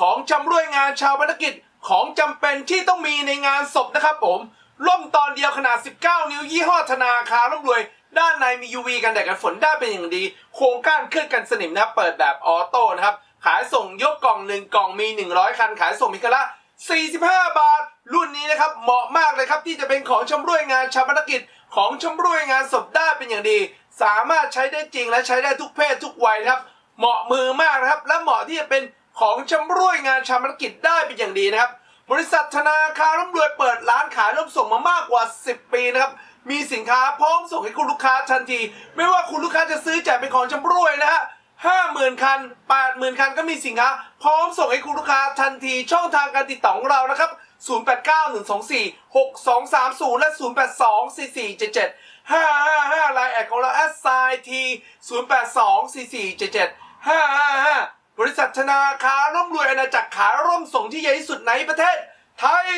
ของชำร่วยงานชาวภารกิจของจำเป็นที่ต้องมีในงานศพนะครับผมร่มตอนเดียวขนาด 19 นิ้วยี่ห้อธนาคารร่ำรวย ด้านในมี UV กันแดดกันฝนได้เป็นอย่างดี โครงก้านเคลือบกันสนิมนะครับเปิดแบบออโต้นะครับ ขายส่งยกกล่องหนึ่งกล่องมี 100 คัน ขายส่งมีคันละ 45 บาท รุ่นนี้นะครับเหมาะมากเลยครับที่จะเป็นของชำร่วยงานชาปนกิจของชำร่วยงานศพได้เป็นอย่างดี สามารถใช้ได้จริงและใช้ได้ทุกเพศทุกวัยนะครับ เหมาะมือมากนะครับ และเหมาะที่จะเป็น ของชำร่วยงานชาปนกิจได้เป็นอย่างดีนะครับ บริษัทธนาคารร่ำรวยเปิดร้านขายร่มส่งมามากกว่า 10 ปีนะครับ มีสินค้าพร้อมส่งให้คุณลูกค้าทันที ไม่ว่าคุณลูกค้าจะซื้อจ่ายเป็นของชำร่วยนะฮะห้าหมื่นคันแปดหมื่นคันก็มีสินค้าพร้อมส่งให้คุณลูกค้าทันทีช่องทางการติดต่อของเรานะครับ 0891246230 และ 082447 555ไลน์แอดของเราแอดไซที082447 ธนาคาร่มรวยอาณาจักรขาร่มส่งที่ใหญ่ที่สุดในประเทศไทย